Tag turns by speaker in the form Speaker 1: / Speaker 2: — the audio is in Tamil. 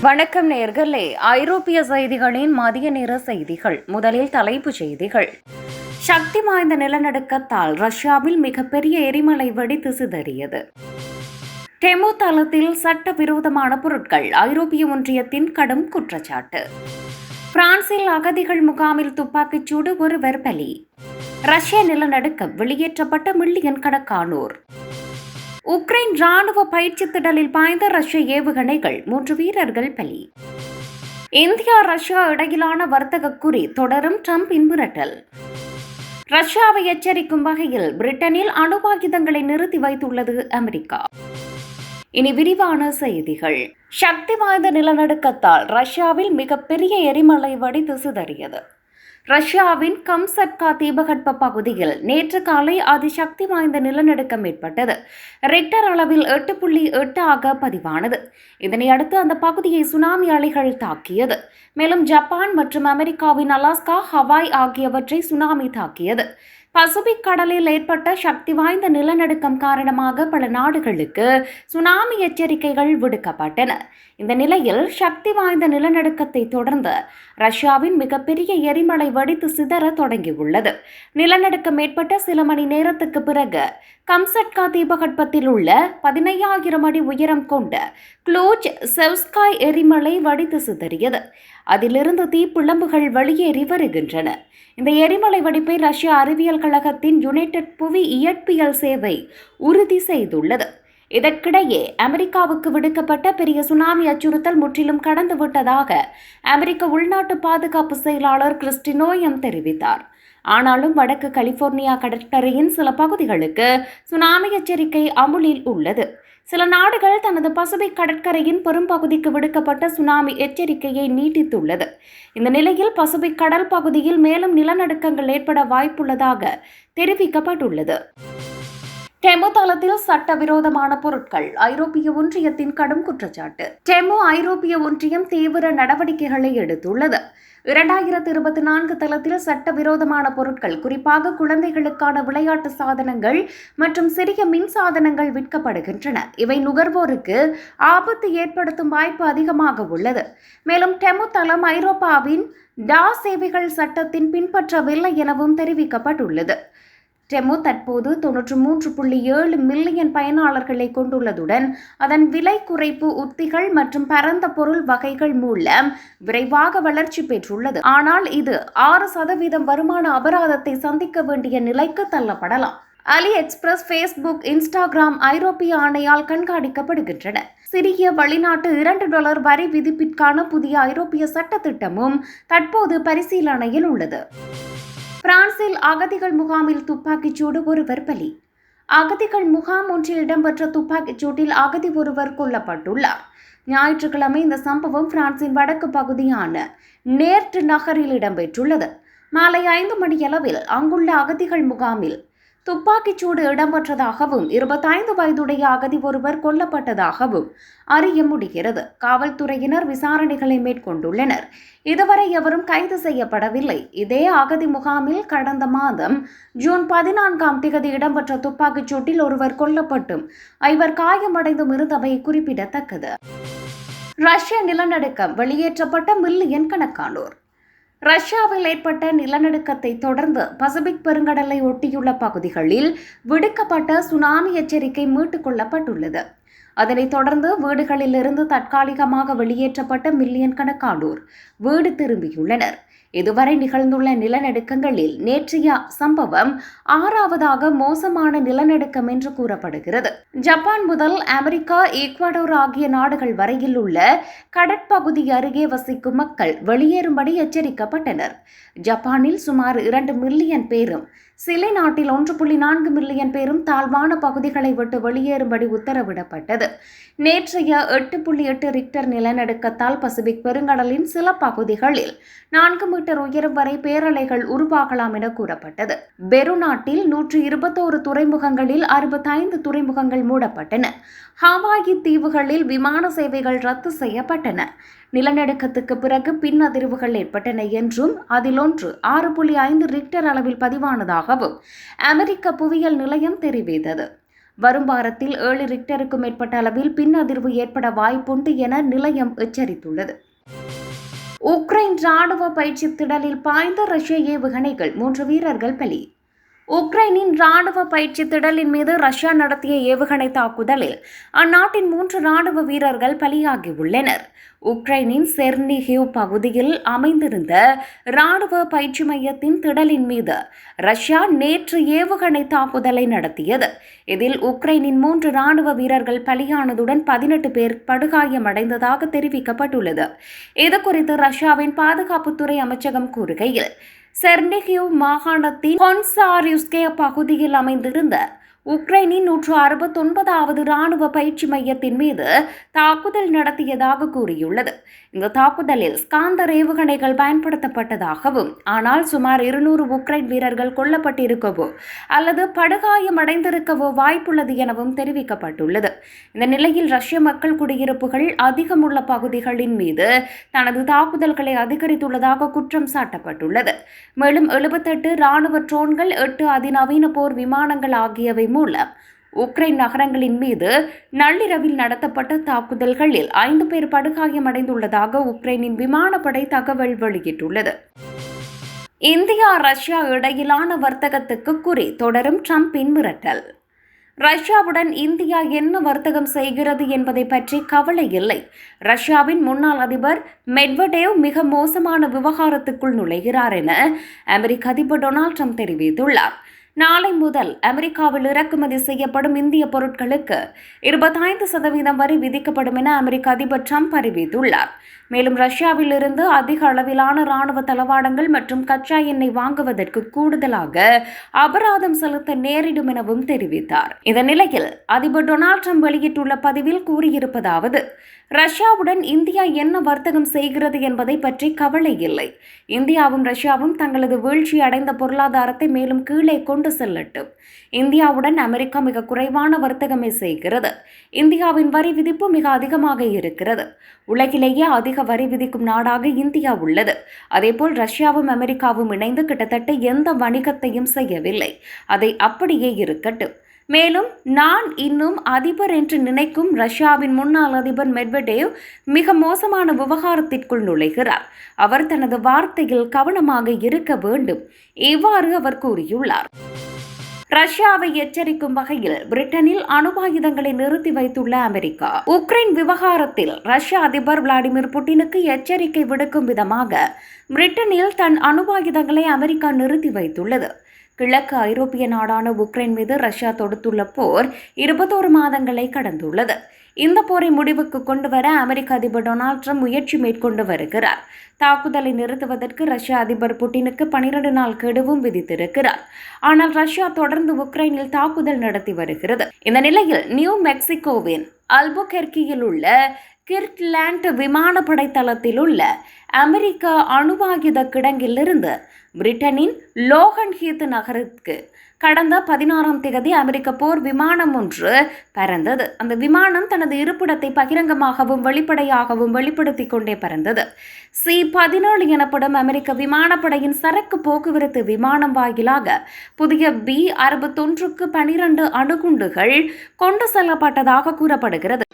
Speaker 1: வணக்கம் நேர்களே. ஐரோப்பிய செய்திகளின் மதிய நேர செய்திகள். முதலில் தலைப்புச் செய்திகள். சக்தி வாய்ந்த நிலநடுக்கத்தால் ரஷ்யாவில் மிகப்பெரிய எரிமலை வெடித்து சிதறியது. டெமோ தளத்தில் சட்டவிரோதமான பொருட்கள் ஐரோப்பிய ஒன்றியத்தின் கடும் குற்றச்சாட்டு. பிரான்சில் அகதிகள் முகாமில் துப்பாக்கிச் சூடு ஒருவர் பலி. ரஷ்ய நிலநடுக்கம் வெளியேற்றப்பட்ட மில்லியன் கணக்கானோர். உக்ரைன் ராணுவ பயிற்சி திடலில் பாய்ந்த ரஷ்ய ஏவுகணைகள் மூன்று வீரர்கள் பலி. இந்தியா ரஷ்யா இடையிலான வர்த்தக குறி தொடரும் ட்ரம்பின் மிரட்டல் ரஷ்யாவை எச்சரிக்கும் வகையில் பிரிட்டனில் அணுவாயுதங்களை நிறுத்தி வைத்துள்ளது அமெரிக்கா. இனி விரிவான செய்திகள். சக்தி வாய்ந்த நிலநடுக்கத்தால் ரஷ்யாவில் மிகப்பெரிய எரிமலை வடித்து சிதறியது. ரஷ்யாவின் கம்சட்கா தீபகற்ப பகுதியில் நேற்று காலை அதிசக்தி வாய்ந்த நிலநடுக்கம் ஏற்பட்டது. ரெக்டர் அளவில் எட்டு புள்ளி எட்டு ஆக பதிவானது. இதனை அடுத்து அந்த பகுதியை சுனாமி அலைகள் தாக்கியது. மேலும் ஜப்பான் மற்றும் அமெரிக்காவின் அலாஸ்கா ஹவாய் ஆகியவற்றை சுனாமி தாக்கியது. பசிபிக் கடலில் ஏற்பட்ட சக்தி வாய்ந்த நிலநடுக்கம் காரணமாக பல நாடுகளுக்கு சுனாமி எச்சரிக்கைகள் விடுக்கப்பட்டன. இந்த நிலையில் சக்தி வாய்ந்த நிலநடுக்கத்தை தொடர்ந்து ரஷ்யாவின் மிகப்பெரிய எரிமலை வெடித்து சிதற தொடங்கியுள்ளது. நிலநடுக்கம் ஏற்பட்ட சில மணி நேரத்துக்கு பிறகு கம்சட்கா தீபகற்பத்தில் உள்ள பதினையாயிரம் அடி உயரம் கொண்ட க்ளூஜ் செவ்ஸ்காய் எரிமலை வடித்து சிதறியது. அதிலிருந்து தீப்பிழம்புகள் வெளியேறி வருகின்றன. இந்த எரிமலை வெடிப்பை ரஷ்ய அறிவியல் கழகத்தின் யுனைடெட் புவி இயற்பியல் சேவை உறுதி செய்துள்ளது. இதற்கிடையே அமெரிக்காவுக்கு விடுக்கப்பட்ட பெரிய சுனாமி அச்சுறுத்தல் முற்றிலும் கடந்துவிட்டதாக அமெரிக்க உள்நாட்டு பாதுகாப்பு செயலாளர் கிறிஸ்டினோயம் தெரிவித்தார். ஆனாலும் வடக்கு கலிபோர்னியா கடற்கரையின் சில பகுதிகளுக்கு சுனாமி எச்சரிக்கை அமுலில் உள்ளது. சில நாடுகள் தனது பசிபிக் கடற்கரையின் பெரும்பகுதிக்கு விடுக்கப்பட்ட சுனாமி எச்சரிக்கையை நீட்டித்துள்ளது. இந்த நிலையில் பசிபிக் கடல் பகுதியில் மேலும் நிலநடுக்கங்கள் ஏற்பட வாய்ப்புள்ளதாக தெரிவிக்கப்பட்டுள்ளது. டெமோ தளத்தில் சட்டவிரோதமான பொருட்கள் ஐரோப்பிய ஒன்றியத்தின் கடும் குற்றச்சாட்டு. டெமோ ஐரோப்பிய ஒன்றியம் தீவிர நடவடிக்கைகளை எடுத்துள்ளது. இரண்டாயிரத்து இருபத்தி நான்கு தளத்தில் சட்டவிரோதமான பொருட்கள் குறிப்பாக குழந்தைகளுக்கான விளையாட்டு சாதனங்கள் மற்றும் சிறிய மின் சாதனங்கள் விற்கப்படுகின்றன. இவை நுகர்வோருக்கு ஆபத்து ஏற்படுத்தும் வாய்ப்பு அதிகமாக உள்ளது. மேலும் டெமோ தளம் ஐரோப்பாவின் டா சேவைகள் சட்டத்தின் பின்பற்றவில்லை எனவும் தெரிவிக்கப்பட்டுள்ளது. டெமோ தற்போது தொன்னூற்று மூன்று புள்ளி ஏழு மில்லியன் பயனாளர்களை கொண்டுள்ளதுடன் அதன் விலை குறைப்பு உத்திகள் மற்றும் பரந்த பொருள் வகைகள் மூலம் விரைவாக வளர்ச்சி பெற்றுள்ளது. ஆனால் இது ஆறு சதவீதம் வருமான அபராதத்தை சந்திக்க வேண்டிய நிலைக்கு தள்ளப்படலாம். அலி எக்ஸ்பிரஸ் ஃபேஸ்புக் இன்ஸ்டாகிராம் ஐரோப்பிய ஆணையால் கண்காணிக்கப்படுகின்றன. சிறிய வெளிநாட்டு இரண்டு டாலர் வரி விதிப்பிற்கான புதிய ஐரோப்பிய சட்டத்திட்டமும் தற்போது பரிசீலனையில் உள்ளது. பிரான்சில் அகதிகள் முகாமில் துப்பாக்கிச் சூடு ஒருவர் பலி. அகதிகள் முகாம் ஒன்றில் இடம்பெற்ற துப்பாக்கிச் சூட்டில் அகதி ஒருவர் கொல்லப்பட்டுள்ளார். ஞாயிற்றுக்கிழமை இந்த சம்பவம் பிரான்சின் வடக்கு பகுதியான நேர்ட் நகரில் இடம்பெற்றுள்ளது. மாலை ஐந்து மணியளவில் அங்குள்ள அகதிகள் முகாமில் துப்பாக்கிச் சூடு இடம்பெற்றதாகவும் இருபத்தைந்து வயதுடைய அகதி ஒருவர் கொல்லப்பட்டதாகவும் அறிய முடிகிறது. காவல்துறையினர் விசாரணைகளை மேற்கொண்டுள்ளனர். இதுவரை எவரும் கைது செய்யப்படவில்லை. இதே அகதி முகாமில் கடந்த மாதம் ஜூன் பதினான்காம் திகதி இடம்பெற்ற துப்பாக்கிச் சூட்டில் ஒருவர் கொல்லப்பட்டும். ஐவர் காயமடைந்தும் இருந்தவை குறிப்பிடத்தக்கது. ரஷ்ய நிலநடுக்கம் வெளியேற்றப்பட்ட மில்லியன் கணக்கானோர். ரஷ்யாவில் ஏற்பட்ட நிலநடுக்கத்தை தொடர்ந்து பசிபிக் பெருங்கடலை ஒட்டியுள்ள பகுதிகளில் விடுக்கப்பட்ட சுனாமி எச்சரிக்கை மீட்டுக் கொள்ளப்பட்டுள்ளது. அதனைத் தொடர்ந்து வீடுகளிலிருந்து தற்காலிகமாக வெளியேற்றப்பட்ட மில்லியன் கணக்கானோர் வீடு திரும்பியுள்ளனர். இதுவரை நிகழ்ந்துள்ள நிலநடுக்கங்களில் நேற்றைய சம்பவம் ஆறாவதாக மோசமான நிலநடுக்கம் என்று கூறப்படுகிறது. ஜப்பான் முதல் அமெரிக்கா ஈக்வடோர் ஆகிய நாடுகள் வரையில் உள்ள கடற்பகுதி அருகே வசிக்கும் மக்கள் வெளியேறும்படி எச்சரிக்கப்பட்டனர். ஜப்பானில் சுமார் இரண்டு மில்லியன் பேரும் சிலை நாட்டில் ஒன்று புள்ளி நான்கு மில்லியன் பேரும் தாழ்வான பகுதிகளை விட்டு வெளியேறும்படி உத்தரவிடப்பட்டது. நேற்றைய எட்டு புள்ளி எட்டு ரிக்டர் நிலநடுக்கத்தால் பசிபிக் பெருங்கடலின் சில பகுதிகளில் நான்கு மீட்டர் உயரம் வரை பேரலைகள் உருவாகலாம் என கூறப்பட்டது. பெரு நாட்டில் நூற்றி இருபத்தோரு துறைமுகங்களில் அறுபத்தைந்து துறைமுகங்கள் மூடப்பட்டன. ஹவாயி தீவுகளில் விமான சேவைகள் ரத்து செய்யப்பட்டன. நிலநடுக்கத்துக்கு பிறகு பின் அதிர்வுகள் ஏற்பட்டன என்றும் அதில் ஒன்று ஆறு புள்ளி ஐந்து ரிக்டர் அளவில் பதிவானதாகவும் அமெரிக்க புவியியல் நிலையம் தெரிவித்தது. வரும் வாரத்தில் ஏழு ரிக்டருக்கும் மேற்பட்ட அளவில் பின் அதிர்வு ஏற்பட வாய்ப்புண்டு என நிலையம் எச்சரித்துள்ளது. உக்ரைன் ராணுவ பயிற்சி திடலில் பாய்ந்த ரஷ்ய ஏவுகணைகள் மூன்று வீரர்கள் பலி. உக்ரைனின் ராணுவ பயிற்சி திடலின் மீது ரஷ்யா நடத்திய ஏவுகணை தாக்குதலில் அந்நாட்டின் மூன்று ராணுவ வீரர்கள் பலியாகியுள்ளனர். உக்ரைனின் செர்னி ஹியூ பகுதியில் அமைந்திருந்த ராணுவ பயிற்சி மையத்தின் திடலின் மீது ரஷ்யா நேற்று ஏவுகணை தாக்குதலை நடத்தியது. இதில் உக்ரைனின் மூன்று ராணுவ வீரர்கள் பலியானதுடன் பதினெட்டு பேர் படுகாயமடைந்ததாக தெரிவிக்கப்பட்டுள்ளது. இதுகுறித்து ரஷ்யாவின் பாதுகாப்புத்துறை அமைச்சகம் கூறுகையில் செர்னிகியூ மாகாணத்தின் ஹொன்சாரியுஸ்கே பகுதியில் அமைந்திருந்த உக்ரைனின் நூற்று அறுபத்தொன்பதாவது ராணுவ பயிற்சி மையத்தின் மீது தாக்குதல் நடத்தியதாக கூறியுள்ளது. இந்த தாக்குதலில் ஸ்காந்தர் ஏவுகணைகள் பயன்படுத்தப்பட்டதாகவும் ஆனால் சுமார் இருநூறு உக்ரைன் வீரர்கள் கொல்லப்பட்டிருக்கவோ அல்லது படுகாயமடைந்திருக்கவோ வாய்ப்புள்ளது எனவும் தெரிவிக்கப்பட்டுள்ளது. இந்த நிலையில் ரஷ்ய மக்கள் குடியிருப்புகள் அதிகமுள்ள பகுதிகளின் மீது தனது தாக்குதல்களை அதிகரித்துள்ளதாக குற்றம் சாட்டப்பட்டுள்ளது. மேலும் எழுபத்தெட்டு ராணுவ ட்ரோன்கள் எட்டு அதிநவீன போர் விமானங்கள் ஆகியவை மூலம். உக்ரைன் நகரங்களின் மீது நள்ளிரவில் நடத்தப்பட்ட தாக்குதல்களில் ஐந்து பேர் படுகாயமடைந்துள்ளதாக உக்ரைனின் விமானப்படை தகவல் வெளியிட்டுள்ளது. இந்தியா ரஷ்யா இடையிலான வர்த்தகத்துக்கு குறி தொடரும் ட்ரம்பின் மிரட்டல். ரஷ்யாவுடன் இந்தியா என்ன வர்த்தகம் செய்கிறது என்பதை பற்றி கவலை இல்லை. ரஷ்யாவின் முன்னாள் அதிபர் மெட்வடேவ் மிக மோசமான விவகாரத்துக்குள் நுழைகிறார் என அமெரிக்க அதிபர் டொனால்ட் ட்ரம்ப் தெரிவித்துள்ளார். நாளை முதல் அமெரிக்காவில் இறக்குமதி செய்யப்படும் இந்திய பொருட்களுக்கு இருபத்தைந்து சதவீதம் வரி விதிக்கப்படும் என அமெரிக்க அதிபர் ட்ரம்ப் அறிவித்துள்ளார். மேலும் ரஷ்யாவில் இருந்து அதிக அளவிலான ராணுவ தளவாடங்கள் மற்றும் கச்சா எண்ணெய் வாங்குவதற்கு கூடுதலாக அபராதம் செலுத்த நேரிடும் எனவும் தெரிவித்தார். இந்த நிலையில் அதிபர் டொனால்ட் ட்ரம்ப் வெளியிட்டுள்ள பதிவில் கூறியிருப்பதாவது ரஷ்யாவுடன் இந்தியா என்ன வர்த்தகம் செய்கிறது என்பதை பற்றி கவலை இல்லை. இந்தியாவும் ரஷ்யாவும் தங்களது வீழ்ச்சி அடைந்த பொருளாதாரத்தை மேலும் கீழே கொண்டு செல்லட்டும். இந்தியாவுடன் அமெரிக்கா மிக குறைவான வர்த்தகமே செய்கிறது. இந்தியாவின் வரி விதிப்பு மிக அதிகமாக இருக்கிறது. உலகிலேயே அதிக வரி விதிக்கும் நாடாக இந்தியா உள்ளது. அதேபோல் ரஷ்யாவும் அமெரிக்காவும் இணைந்து கிட்டத்தட்ட எந்த வணிகத்தையும் செய்யவில்லை. அதை அப்படியே இருக்கட்டும். மேலும் நான் இன்னும் அதிபர் என்று நினைக்கும் ரஷ்யாவின் முன்னாள் அதிபர் மெட்வெடேவ் மிக மோசமான விவகாரத்திற்குள் நுழைகிறார். அவர் தனது வார்த்தையில் கவனமாக இருக்க வேண்டும். இவ்வாறு அவர் கூறியுள்ளார். ரஷ்யாவை எச்சரிக்கும் வகையில் பிரிட்டனில் அணுவாயுதங்களை நிறுத்தி வைத்துள்ள அமெரிக்கா உக்ரைன் விவகாரத்தில் ரஷ்ய அதிபர் விளாடிமிர் புட்டினுக்கு எச்சரிக்கை விடுக்கும் விதமாக பிரிட்டனில் தன் அணுவாயுதங்களை அமெரிக்கா நிறுத்தி வைத்துள்ளது. கிழக்கு ஐரோப்பிய நாடான உக்ரைன் மீது ரஷ்யா தொடுத்துள்ள போர் இருபத்தோரு மாதங்களை கடந்துள்ளது. இந்த போரை முடிவுக்கு கொண்டு வர அமெரிக்க அதிபர் டொனால்ட் ட்ரம்ப் முயற்சி மேற்கொண்டு வருகிறார். தாக்குதலை நிறுத்துவதற்கு ரஷ்ய அதிபர் புட்டினுக்கு பனிரெண்டு நாள் கெடுவும் விதித்திருக்கிறார். ஆனால் ரஷ்யா தொடர்ந்து உக்ரைனில் தாக்குதல் நடத்தி வருகிறது. இந்த நிலையில் நியூ மெக்சிகோவின் அல்புகெர்கியில் உள்ள கிர்ட்லேண்ட் விமானப்படை தளத்தில் உள்ள அமெரிக்க அணுவாயுத கிடங்கிலிருந்து பிரிட்டனின் லோகன் ஹீத் நகருக்கு கடந்த பதினாறாம் தேதி அமெரிக்க போர் விமானம் ஒன்று பறந்தது. அந்த விமானம் தனது இருப்பிடத்தை பகிரங்கமாகவும் வெளிப்படையாகவும் வெளிப்படுத்தி கொண்டே பறந்தது. சி பதினேழு எனப்படும் அமெரிக்க விமானப்படையின் சரக்கு போக்குவரத்து விமானம் வாயிலாக புதிய பி அறுபத்தொன்றுக்கு பனிரெண்டு அணுகுண்டுகள் கொண்டு செல்லப்பட்டதாக கூறப்படுகிறது.